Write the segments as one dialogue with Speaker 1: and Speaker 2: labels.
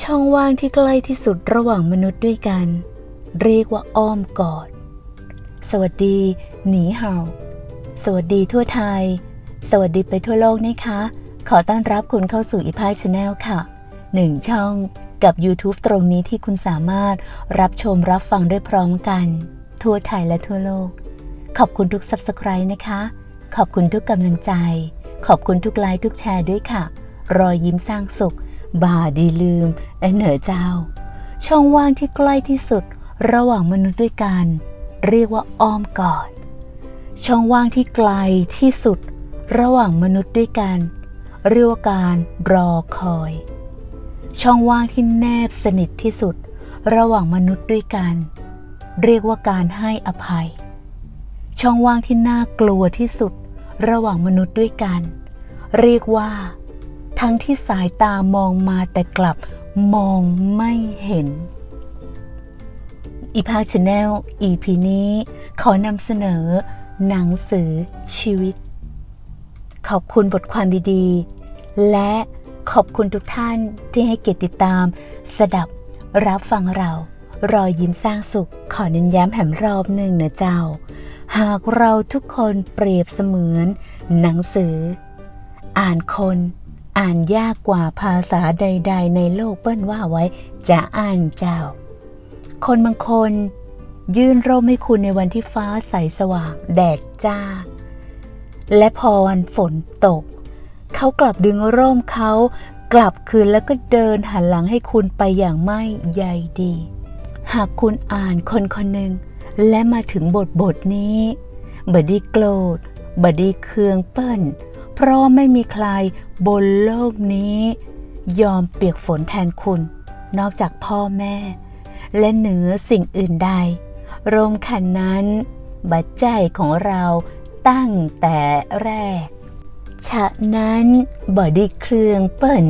Speaker 1: ช่องว่างที่ใกล้ที่สุดระหว่างมนุษย์ด้วยกัน เรียกว่าอ้อมกอด สวัสดี หนีเห่า สวัสดีทั่วไทย สวัสดีไปทั่วโลกนะคะ ขอต้อนรับคุณเข้าสู่อีพายชาแนลค่ะหนึ่งช่องกับ YouTube ตรงนี้ที่คุณสามารถรับชมรับฟังได้พร้อมกัน ทั่วไทยและทั่วโลก ขอบคุณทุก Subscribe นะคะ ขอบคุณทุกกำลังใจ ขอบคุณทุกไลค์ทุกแชร์ด้วยค่ะ รอยยิ้มสร้างสุข บาดีลืมและเหนือเจ้า ช่องว่างที่ใกล้ที่สุดระหว่างมนุษย์ด้วยกัน เรียกว่าอ้อมกอด ช่องว่างที่ไกลที่สุด ระหว่างมนุษย์ด้วยกัน เรียกว่าการรอคอย ช่องว่างที่แนบสนิทที่สุด ระหว่างมนุษย์ด้วยกัน เรียกว่าการให้อภัย ช่องว่างที่น่ากลัวที่สุด ระหว่างมนุษย์ด้วยกัน เรียกว่า ทั้งที่สายตามองมาแต่กลับมองไม่เห็น อีพาชแนล EP นี้ ขอนำเสนอ หนังสือชีวิต ขอบคุณบทความดีๆ และขอบคุณทุกท่านที่ให้เกียรติติดตาม สดับรับฟังเรา รอยยิ้มสร้างสุข ขอเน้นย้ำแหมรอบหนึ่งนะเจ้า หากเราทุกคนเปรียบเสมือน หนังสือ อ่านคน อ่านยากกว่าภาษาใด ๆ ในโลกเปิ้นว่าไว้ จะอ่านเจ้า คนบางคน ยื่นร่มให้คุณในวันที่ฟ้าใสสว่าง แดดจ้า และพอวันฝนตก เขากลับดึงร่มเขากลับคืนแล้วก็เดินหันหลังให้คุณไปอย่างไม่ใยดี หากคุณอ่านคนคนหนึ่งและมาถึงบทบทนี้บดีโกรธบดีเคืองเปิ้น เพราะไม่มีใครบนโลกนี้ ยอมเปียกฝนแทนคุณ นอกจากพ่อแม่ และเหนือสิ่งอื่นใดร่มคันนั้นบัดใจของเราตั้งแต่แรก ฉะนั้นบอดีเครื่องเปิ้น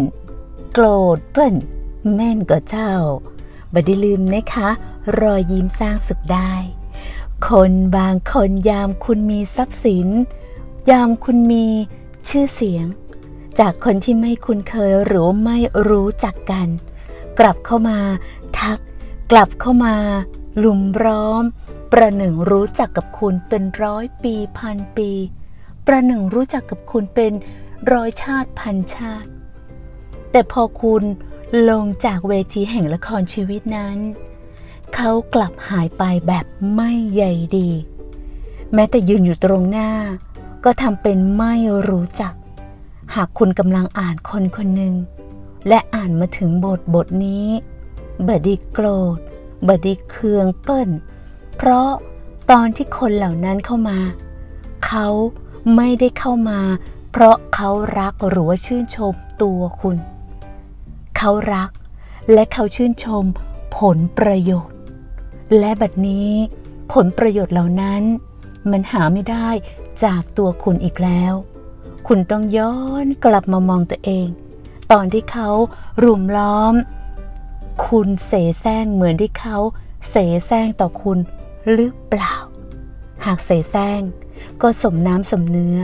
Speaker 1: โกรธเปิ้น แม่นก็เจ้าบอดีลืมนะคะ รอยยิ้มสร้างสุขได้ คนบางคนยามคุณมีทรัพย์สิน ยามคุณมี ชื่อเสียง จากคนที่ไม่คุ้นเคยหรือไม่รู้จักกัน กลับเข้ามา ทัก กลับเข้ามา ลุมร้อม ประหนึ่งรู้จักกับคุณเป็นร้อยปีพันปี ประหนึ่งรู้จักกับคุณเป็นร้อยชาติพันชาติ แต่พอคุณลงจากเวทีแห่งละครชีวิตนั้น เขากลับหายไปแบบไม่ใยดี แม้แต่ยืนอยู่ตรงหน้า ก็ทำเป็นไม่รู้จัก หากคุณกำลังอ่านคนคนหนึ่ง และอ่านมาถึงบทบทนี้บดีโกรธบดีเคืองเปิ้น เพราะตอนที่คนเหล่านั้นเข้ามา เขาไม่ได้เข้ามา เพราะเขารักหรือว่าชื่นชมตัวคุณ เขารักและเขาชื่นชมผลประโยชน์ และบัดนี้ผลประโยชน์เหล่านั้น มันหาไม่ได้ จากตัวคุณอีกแล้ว คุณต้องย้อนกลับมามองตัวเอง ตอนที่เขารุมล้อม คุณเสแสร้งเหมือนที่เขาเสแสร้งต่อคุณหรือเปล่า หากเสแสร้งก็สมน้ำสมเนื้อ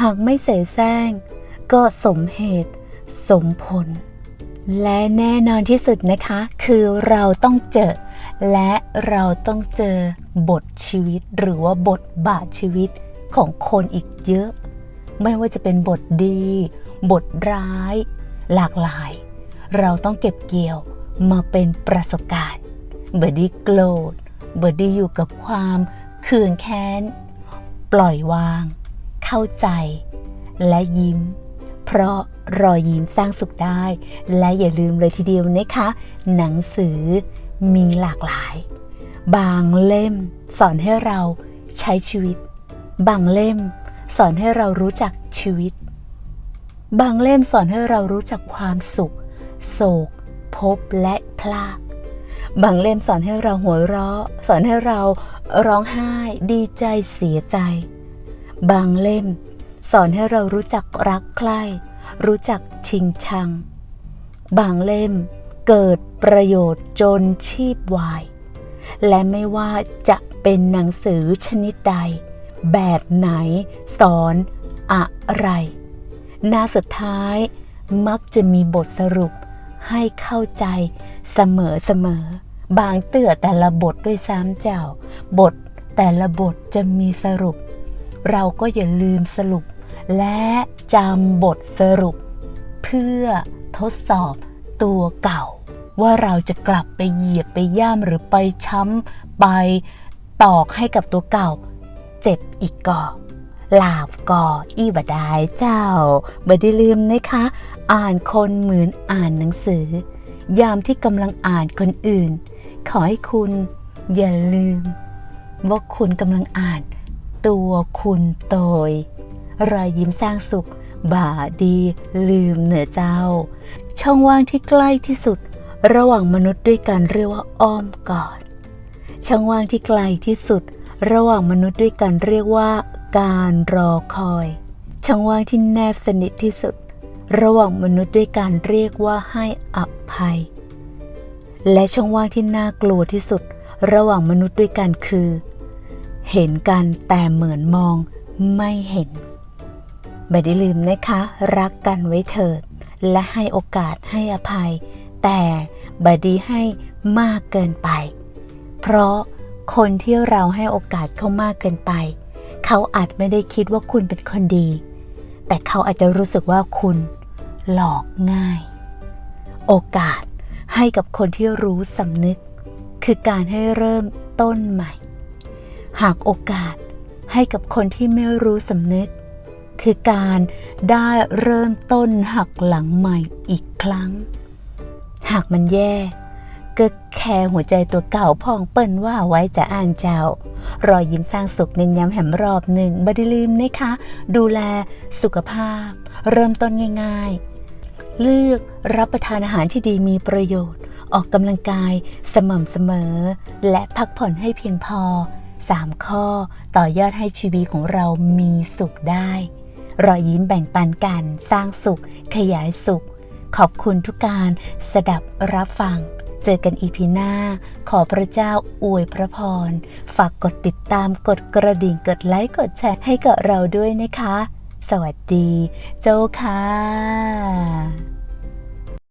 Speaker 1: หากไม่เสแสร้งก็สมเหตุ สมผล และแน่นอนที่สุดนะคะ คือเราต้องเจอ และเราต้องเจอบทชีวิตหรือว่าบทบาทชีวิต ของคนอีกเยอะ ไม่ว่าจะเป็นบทดี บทร้าย หลากหลาย เราต้องเก็บเกี่ยวมาเป็นประสบการณ์เบอร์ดี้โกรธเบอร์ดี้อยู่กับความเคืองแค้น ปล่อยวาง เข้าใจ และยิ้ม เพราะรอยยิ้มสร้างสุขได้ และอย่าลืมเลยทีเดียวนะคะ หนังสือมีหลากหลาย บางเล่มสอนให้เราใช้ชีวิต บางเล่มสอนให้เรารู้จักชีวิต บางเล่มสอนให้เรารู้จักความสุข โศก พบและพลาดบางเล่มสอนให้เราหัวเราะ สอนให้เราร้องไห้ ดีใจเสียใจ บางเล่ม สอนให้เรารู้จักรักใคร่รู้จักชิงชัง บางเล่มเกิดประโยชน์จนชีพวาย และไม่ว่าจะเป็นหนังสือชนิดใด แบบไหน สอนอะไร หน้าสุดท้ายมักจะมีบทสรุปให้เข้าใจเสมอเสมอบางเตื่อแต่ละบทด้วยซ้ำเจ้า บทแต่ละบทจะมีสรุป เราก็อย่าลืมสรุป และจำบทสรุป เพื่อทดสอบตัวเก่า ว่าเราจะกลับไปเหยียบไปย่ำหรือไปช้ำไปตอกให้กับตัวเก่า เจ็บอีกก่อลาบก่ออีบดายเจ้าบ่ได้ลืมนะคะ อ่านคนเหมือนอ่านหนังสือ ยามที่กำลังอ่านคนอื่น ขอให้คุณอย่าลืม ว่าคุณกำลังอ่าน ตัวคุณโตย รอยยิ้มสร้างสุข บ่าดีลืมเหนือเจ้า ช่องว่างที่ใกล้ที่สุด ระหว่างมนุษย์ด้วยกันเรียกว่าอ้อมกอดช่องว่างที่ไกลที่สุด ระหว่างมนุษย์ด้วยกันเรียกว่า การรอคอย ช่องว่างที่แนบสนิทที่สุด ระหว่างมนุษย์ด้วยกันเรียกว่าให้อภัย และช่องว่างที่น่ากลัวที่สุด ระหว่างมนุษย์ด้วยกันคือ เห็นกันแต่เหมือนมองไม่เห็นไม่ได้ลืมนะคะ รักกันไว้เถิด และให้โอกาสให้อภัย แต่บดีให้มากเกินไป เพราะ คนที่เราให้โอกาสเขามากเกินไป เขาอาจไม่ได้คิดว่าคุณเป็นคนดี แต่เขาอาจจะรู้สึกว่าคุณหลอกง่าย โอกาสให้กับคนที่รู้สำนึก คือการให้เริ่มต้นใหม่ หากโอกาสให้กับคนที่ไม่รู้สำนึก คือการได้เริ่มต้นหักหลังใหม่อีกครั้ง หากมันแย่ ก็แค่หัวใจตัวเก่าพองเปิ้นว่าไว้จะอ่านเจ้ารอยยิ้มสร้างสุขเน้นย้ำแหมรอบหนึ่งบดิลืมนะคะ ดูแลสุขภาพ เริ่มต้นง่ายๆ เลือกรับประทานอาหารที่ดีมีประโยชน์ ออกกำลังกายสม่ำเสมอ และพักผ่อนให้เพียงพอ 3 ข้อต่อยอดให้ชีวิตของเรามีสุขได้ รอยยิ้มแบ่งปันกัน สร้างสุข ขยายสุข ขอบคุณทุกการสดับรับฟัง เจอกันอีพีหน้า ขอพระเจ้าอวยพระพร ฝากกดติดตามกดกระดิ่งกดไลค์กดแชร์ให้กับเราด้วยนะคะ สวัสดี เจ้าค่ะ